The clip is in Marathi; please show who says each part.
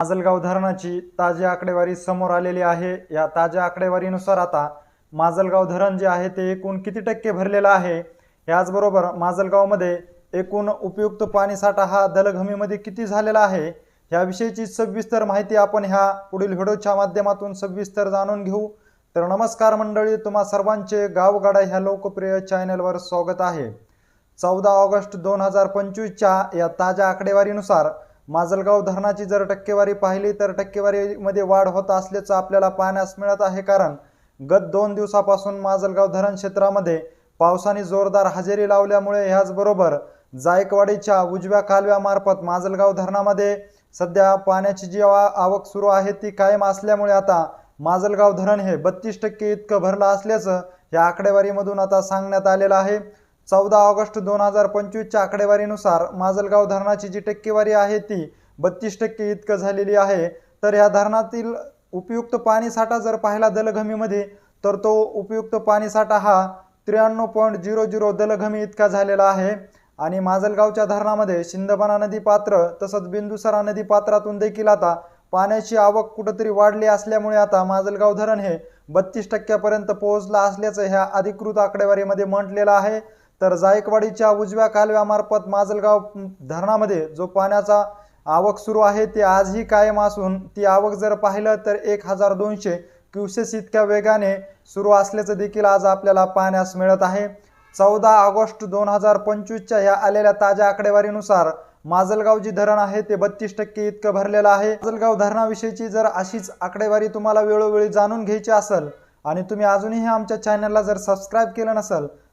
Speaker 1: माजलगाव धरणाची ताजी आकडेवारी समोर आलेली आहे. या ताज्या आकडेवारीनुसार आता माजलगाव धरण जे आहे ते एकूण किती टक्के भरलेलं आहे? याचबरोबर माजलगावमध्ये एकूण उपयुक्त पाणीसाठा हा दलघमीमध्ये किती झालेला आहे? याविषयीची सविस्तर माहिती आपण ह्या पुढील व्हिडिओच्या माध्यमातून सविस्तर जाणून घेऊ. तर नमस्कार मंडळी तुम्हा सर्वांचे गावगाडा ह्या लोकप्रिय चॅनलवर स्वागत आहे. चौदा ऑगस्ट दोन हजार पंचवीसच्या या ताज्या आकडेवारीनुसार माजलगाव धरणाची जर टक्केवारी पाहिली तर टक्केवारीमध्ये वाढ होत असल्याचं आपल्याला पाहण्यास मिळत आहे. कारण गत दोन दिवसापासून माजलगाव धरण क्षेत्रामध्ये पावसाने जोरदार हजेरी लावल्यामुळे ह्याचबरोबर जायकवाडीच्या उजव्या कालव्यामार्फत माजलगाव धरणामध्ये सध्या पाण्याची जी आवक सुरू आहे ती कायम असल्यामुळे आता माजलगाव धरण हे बत्तीस टक्के इतकं भरलं असल्याचं या आकडेवारीमधून आता सांगण्यात आलेलं आहे. चौदा ऑगस्ट दोन हजार पंचवीसच्या आकडेवारीनुसार माजलगाव धरणाची जी टक्केवारी आहे ती बत्तीस टक्के इतकं झालेली आहे. तर या धरणातील उपयुक्त पाणीसाठा जर पाहिला दलघमीमध्ये तर तो उपयुक्त पाणीसाठा हा त्र्याण्णव पॉईंट झिरो झिरो दलघमी इतका झालेला आहे. आणि माजलगावच्या धरणामध्ये शिंदबना नदी पात्र तसंच बिंदुसरा नदी पात्रातून देखील आता पाण्याची आवक कुठंतरी वाढली असल्यामुळे आता माजलगाव धरण हे बत्तीस टक्क्यापर्यंत पोहोचलं असल्याचं ह्या अधिकृत आकडेवारीमध्ये म्हटलेलं आहे. तर जायकवाडीच्या उजव्या कालव्यामार्फत माजलगाव धरणामध्ये जो पाण्याचा आवक सुरू आहे ती आजही कायम असून ती आवक जर पाहिलं तर एक हजार दोनशे क्युसेस इतक्या वेगाने सुरू असल्याचं देखील आज आपल्याला पाहण्यास मिळत आहे. चौदा ऑगस्ट दोन हजार पंचवीसच्या ह्या आलेल्या ताज्या आकडेवारीनुसार माजलगाव जी धरण आहे ते बत्तीस टक्के इतकं भरलेलं आहे. माजलगाव धरणाविषयीची जर अशीच आकडेवारी तुम्हाला वेळोवेळी जाणून घ्यायची असेल आणि तुम्ही अजूनही आमच्या चॅनलला जर सबस्क्राईब केलं नसेल